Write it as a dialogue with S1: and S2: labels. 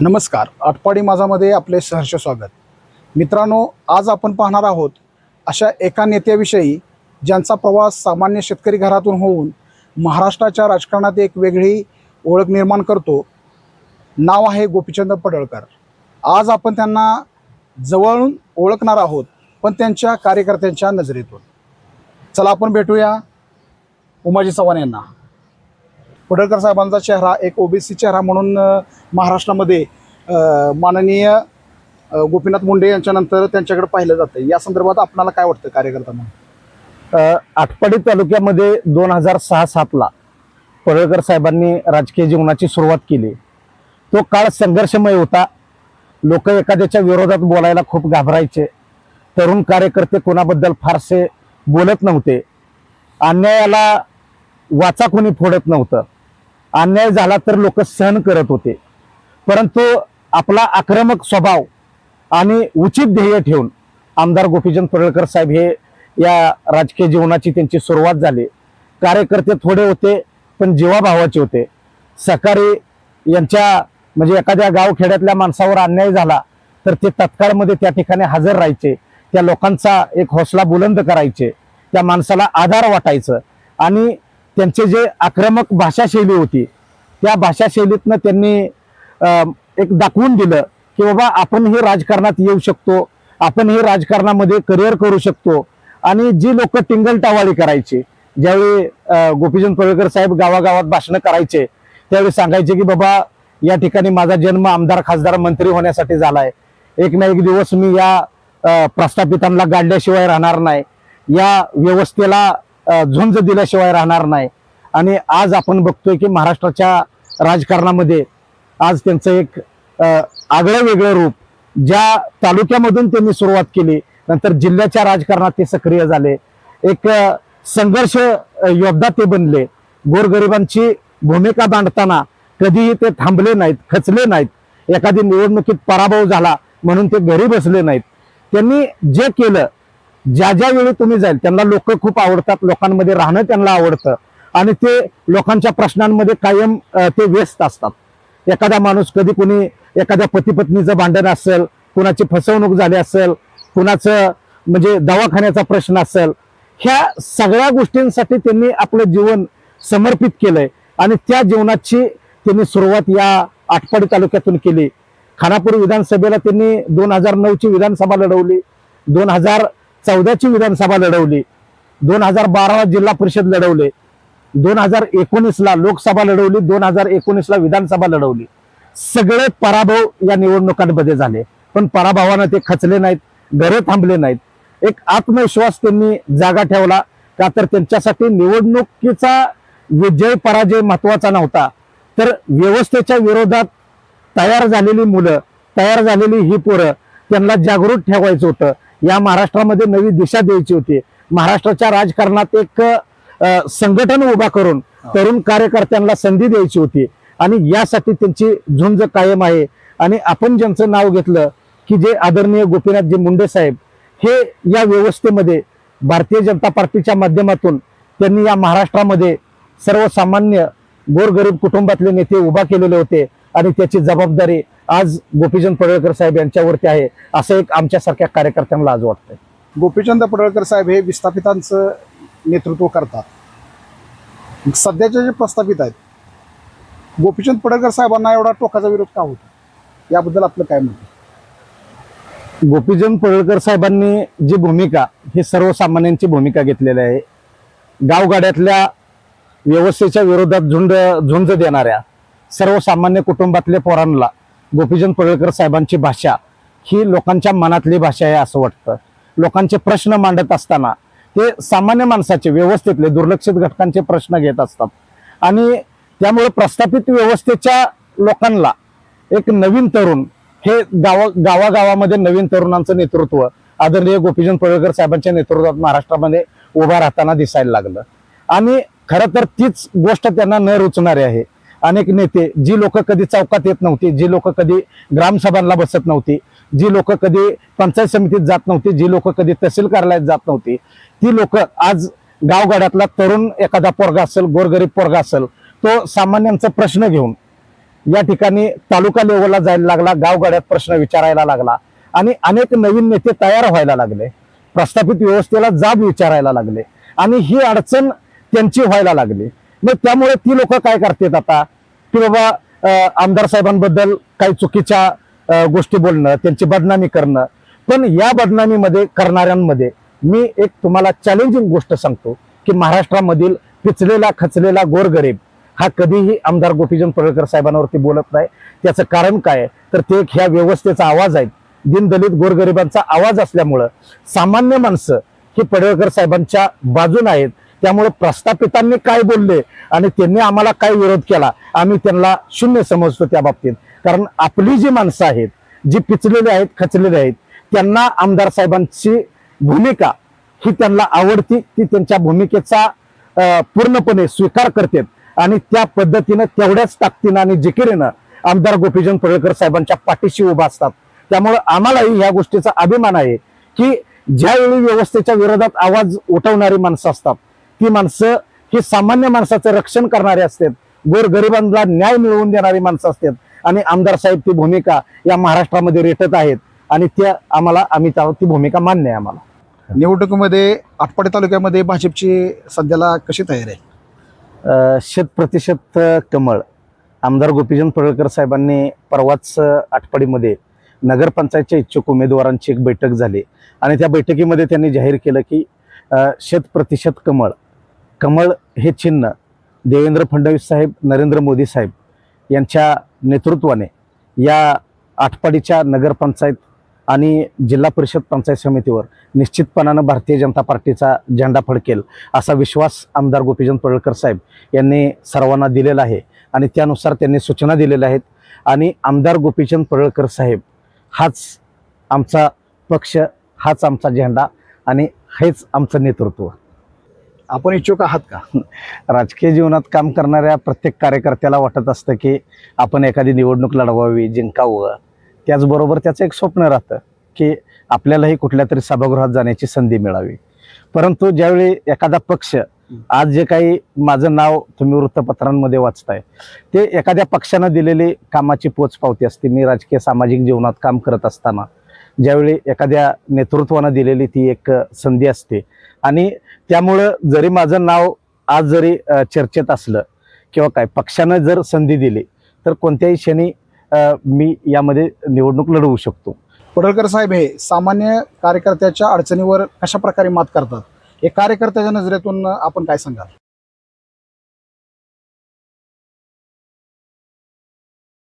S1: नमस्कार. आटपाडी माझामध्ये आपले सहर्ष स्वागत. मित्रांनो आज आपण पाहणार आहोत अशा एका नेत्याविषयी ज्यांचा प्रवास सामान्य शेतकरी घरातून होऊन महाराष्ट्राच्या राजकारणात एक वेगळी ओळख निर्माण करतो. नाव आहे गोपीचंद पडळकर. आज आपण त्यांना जवळून ओळखणार आहोत पण त्यांच्या कार्यकर्त्यांच्या नजरेतून. चला आपण भेटूया उमाजी चव्हाण यांना. पडळकर साहेबांचा चेहरा एक ओबीसी चेहरा म्हणून महाराष्ट्रामध्ये माननीय गोपीनाथ मुंडे यांच्यानंतर त्यांच्याकडे पाहिलं जातं या संदर्भात आपल्याला काय वाटतं कार्यकर्त्यांना
S2: अ, आटपाडी तालुक्यामध्ये दोन हजार सहा सातला पडळकर साहेबांनी राजकीय जीवनाची सुरुवात केली. तो काळ संघर्षमय होता. लोक एखाद्याच्या विरोधात बोलायला खूप घाबरायचे. तरुण कार्यकर्ते कोणाबद्दल फारसे बोलत नव्हते. अन्यायाला वाचा कोणी फोडत नव्हतं. अन्याय झाला तर लोक सहन करत होते. परंतु आपला आक्रमक स्वभाव आणि उचित ध्येय ठेवून आमदार गोपीचंद पडळकर साहेब हे या राजकीय जीवनाची त्यांची सुरुवात झाली. कार्यकर्ते थोडे होते पण जीवाभावाचे होते. सकाळी यांच्या म्हणजे एखाद्या गावखेड्यातल्या माणसावर अन्याय झाला तर ते तत्काळमध्ये त्या ठिकाणी हजर राहायचे. त्या लोकांचा एक हौसला बुलंद करायचे. त्या माणसाला आधार वाटायचं. आणि त्यांचे जे आक्रमक भाषाशैली होती या भाषाशैलीतनं त्यांनी एक दाखवून दिलं की बाबा आपण हे राजकारणात येऊ शकतो आपण हे राजकारणामध्ये करिअर करू शकतो. आणि जी लोक टिंगल टावाळी करायची ज्यावेळी गोपीचंद पडळकर साहेब गावागावात भाषणं करायचे त्यावेळी सांगायचे की बाबा या ठिकाणी माझा जन्म आमदार खासदार मंत्री होण्यासाठी झालाय. एक ना एक दिवस मी या प्रस्थापितांना गाडल्याशिवाय राहणार नाही. या व्यवस्थेला झुंज दिल्याशिवाय राहणार नाही. आणि आज आपण बघतोय की महाराष्ट्राच्या राजकारणामध्ये आज त्यांचं एक आगळं वेगळं रूप ज्या तालुक्यामधून त्यांनी सुरुवात केली नंतर जिल्ह्याच्या राजकारणात ते सक्रिय झाले. एक संघर्ष योद्धा ते बनले. गोरगरिबांची भूमिका मांडताना कधीही ते थांबले नाहीत खचले नाहीत. एखादी निवडणुकीत पराभव झाला म्हणून ते घरी बसले नाहीत. त्यांनी जे केलं ज्या ज्या वेळी तुम्ही जाईल त्यांना लोक खूप आवडतात लोकांमध्ये राहणं त्यांना आवडतं. आणि ते लोकांच्या प्रश्नांमध्ये कायम ते व्यस्त असतात. एखादा माणूस कधी कोणी एखाद्या पतीपत्नीचं भांडण असेल कुणाची फसवणूक झाली असेल कुणाचं म्हणजे दवाखान्याचा प्रश्न असेल ह्या सगळ्या गोष्टींसाठी त्यांनी आपलं जीवन समर्पित केलंय. आणि त्या जीवनाची त्यांनी सुरुवात या आटपाडी तालुक्यातून केली. खानापूर विधानसभेला त्यांनी दोन हजार नऊची विधानसभा लढवली दोन हजार चौदाची विधानसभा लढवली दोन हजार बाराला जिल्हा परिषद लढवले दोन हजार एकोणीसला लोकसभा लढवली दोन हजार एकोणीसला विधानसभा लढवली. सगळे पराभव या निवडणुकांमध्ये झाले. पण पराभवानं ते खचले नाहीत घरे थांबले नाहीत. एक आत्मविश्वास त्यांनी जागा ठेवला. का तर त्यांच्यासाठी निवडणुकीचा विजय पराजय महत्त्वाचा नव्हता. तर व्यवस्थेच्या विरोधात तयार झालेली मुलं तयार झालेली ही पोरं त्यांना जागृत ठेवायचं होतं. या महाराष्ट्रामध्ये नवी दिशा द्यायची होती. महाराष्ट्राच्या राजकारणात एक संघटन उभा करून तरुण कार्यकर्त्यांना संधी द्यायची होती. आणि यासाठी त्यांची झुंज कायम आहे. आणि आपण ज्यांचं नाव घेतलं की जे आदरणीय गोपीनाथजी मुंडे साहेब हे या व्यवस्थेमध्ये भारतीय जनता पार्टीच्या माध्यमातून त्यांनी या महाराष्ट्रामध्ये सर्वसामान्य गोरगरीब कुटुंबातले नेते उभा केलेले होते. आणि त्याची जबाबदारी आज गोपीचंद पडळकर साहेब यांच्यावरती आहे असं एक आमच्यासारख्या कार्यकर्त्यांना आज वाटतंय.
S1: गोपीचंद पडळकर साहेब हे विस्थापितांचं नेतृत्व करतात. सध्याचे जे प्रस्थापित आहेत गोपीचंद पडळकर साहेबांना एवढा टोकाचा विरोध का होता? याबद्दल आपलं काय म्हणत
S2: गोपीचंद पडळकर साहेबांनी जी भूमिका ही सर्वसामान्यांची भूमिका घेतलेली आहे. गावगाड्यातल्या व्यवस्थेच्या विरोधात झुंड झुंज देणाऱ्या सर्वसामान्य कुटुंबातल्या पोरांना गोपीचंद पडळकर साहेबांची भाषा ही लोकांच्या मनातली भाषा आहे असं वाटतं. लोकांचे प्रश्न मांडत असताना ते सामान्य माणसाचे व्यवस्थेतले दुर्लक्षित घटकांचे प्रश्न घेत असतात. आणि त्यामुळे प्रस्थापित व्यवस्थेच्या लोकांना एक नवीन तरुण हे गावा गावागावामध्ये नवीन तरुणांचं नेतृत्व आदरणीय गोपीचंद पडळकर साहेबांच्या नेतृत्वात महाराष्ट्रामध्ये उभा राहताना दिसायला लागलं. आणि खरं तर तीच गोष्ट त्यांना न रुचणारी आहे. अनेक नेते जी लोक कधी चौकात येत नव्हती जी लोक कधी ग्रामसभांना बसत नव्हती जी लोक कधी पंचायत समितीत जात नव्हती जी लोक कधी तहसील कार्यालयात जात नव्हती ती लोक आज गावगाड्यातला तरुण एखादा पोरगा असेल गोरगरीब पोरगा असेल तो सामान्यांचा प्रश्न घेऊन या ठिकाणी तालुका लेवलला जायला लागला गावगाड्यात प्रश्न विचारायला लागला आणि अनेक नवीन नेते तयार व्हायला लागले. प्रस्थापित व्यवस्थेला जाब विचारायला लागले आणि ही अडचण त्यांची व्हायला लागली. मग त्यामुळे ती लोक काय करतात आता? की बाबा आमदार साहेबांबद्दल काही चुकीच्या गोष्टी बोलणं त्यांची बदनामी करणं. पण या बदनामीमध्ये करणाऱ्यांमध्ये मी एक तुम्हाला चॅलेंजिंग गोष्ट सांगतो की महाराष्ट्रामधील पिचलेला खचलेला गोरगरीब हा कधीही आमदार गोपीचंद पडळकर साहेबांवरती बोलत नाही. त्याचं कारण काय तर ते एक ह्या व्यवस्थेचा आवाज आहे दिनदलित गोरगरिबांचा आवाज असल्यामुळं सामान्य माणसं ही पडळकर साहेबांच्या बाजून आहेत. त्यामुळे प्रस्थापितांनी काय बोलले आणि त्यांनी आम्हाला काय विरोध केला आम्ही त्यांना शून्य समजतो त्या बाबतीत. कारण आपली जी माणसं आहेत जी पिचलेली आहेत खचलेली आहेत त्यांना आमदार साहेबांची भूमिका ही त्यांना आवडती ती त्यांच्या भूमिकेचा पूर्णपणे स्वीकार करते. आणि त्या पद्धतीनं तेवढ्याच ताकदीनं आणि जिकिरीनं आमदार गोपीचंद पडळकर साहेबांच्या पाठीशी उभा असतात. त्यामुळे आम्हालाही ह्या गोष्टीचा अभिमान आहे की ज्यावेळी व्यवस्थेच्या विरोधात आवाज उठवणारी माणसं असतात ती माणसं ही सामान्य माणसाचं रक्षण करणारी असतात गोरगरिबांना न्याय मिळवून देणारी माणसं असतात. आणि आमदार साहेब ती भूमिका या महाराष्ट्रामध्ये रेटत आहेत आणि त्या आम्हाला आम्ही त्या- ती भूमिका मान्य आहे आम्हाला.
S1: निवडणुकीमध्ये आटपाडी तालुक्यामध्ये भाजपची सध्याला कशी तयारी आहे?
S2: शत प्रतिशत कमळ. आमदार गोपीचंद पडळकर साहेबांनी परवाच आटपाडीमध्ये नगरपंचायतच्या इच्छुक उमेदवारांची एक बैठक झाली. आणि त्या बैठकीमध्ये त्यांनी जाहीर केलं की शत प्रतिशत कमळ. कमळ हे चिन्ह देवेंद्र फडणवीस साहेब नरेंद्र मोदी साहेब यांच्या नेतृत्वाने या आटपाडीच्या नगरपंचायत आणि जिल्हा परिषद पंचायत समितीवर निश्चितपणानं भारतीय जनता पार्टीचा झेंडा फडकेल असा विश्वास आमदार गोपीचंद पडळकर साहेब यांनी सर्वांना दिलेला आहे. आणि त्यानुसार त्यांनी सूचना दिलेल्या आहेत. आणि आमदार गोपीचंद पडळकर साहेब हाच आमचा पक्ष हाच आमचा झेंडा आणि हेच आमचं नेतृत्व.
S1: आपण इच्छुक आहात का?
S2: राजकीय जीवनात काम करणाऱ्या प्रत्येक कार्यकर्त्याला वाटत असतं की आपण एखादी निवडणूक लढवावी जिंकावं. त्याचबरोबर त्याचं एक स्वप्न राहतं की आपल्यालाही कुठल्या तरी सभागृहात जाण्याची संधी मिळावी. परंतु ज्यावेळी एखादा पक्ष आज जे काही माझं नाव तुम्ही वृत्तपत्रांमध्ये वाचताय ते एखाद्या पक्षानं दिलेली कामाची पोचपावती असते. मी राजकीय सामाजिक जीवनात काम करत असताना ज्यावेळी एखाद्या नेतृत्वानं दिलेली ती एक संधी असते. आणि त्यामुळं जरी माझं नाव आज जरी चर्चेत असलं किंवा काय पक्षानं जर संधी दिली तर कोणत्याही क्षणी मी यामध्ये निवडणूक लढवू शकतो.
S1: पडळकर साहेब हे सामान्य कार्यकर्त्याच्या अडचणीवर कशा प्रकारे मात करतात? हे कार्यकर्त्याच्या नजरेतून आपण काय सांगाल?